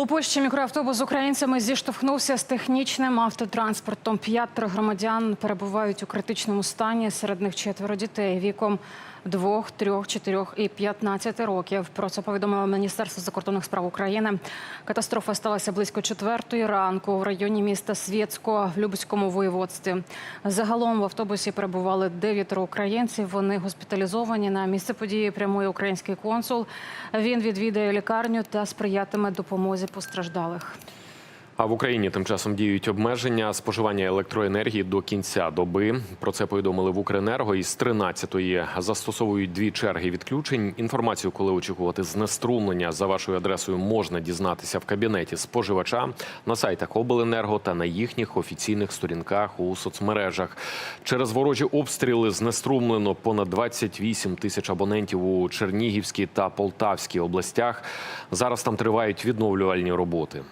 У Польщі мікроавтобус з українцями зіштовхнувся з технічним автотранспортом. П'ятеро громадян перебувають у критичному стані. Серед них четверо дітей віком двох, трьох, чотирьох і 15 років. Про це повідомило Міністерство закордонних справ України. Катастрофа сталася близько четвертої ранку в районі міста Свєцько в Любському воєводстві. Загалом в автобусі перебували дев'ятеро українців. Вони госпіталізовані. На місце події прямує український консул. Він відвідає лікарню та сприятиме допомозі постраждалих. А в Україні тим часом діють обмеження споживання електроенергії до кінця доби. Про це повідомили в Укренерго. Із 13-ї застосовують дві черги відключень. Інформацію, коли очікувати знеструмлення за вашою адресою, можна дізнатися в кабінеті споживача на сайтах Обленерго та на їхніх офіційних сторінках у соцмережах. Через ворожі обстріли знеструмлено понад 28 тисяч абонентів у Чернігівській та Полтавській областях. Зараз там тривають відновлювальні роботи.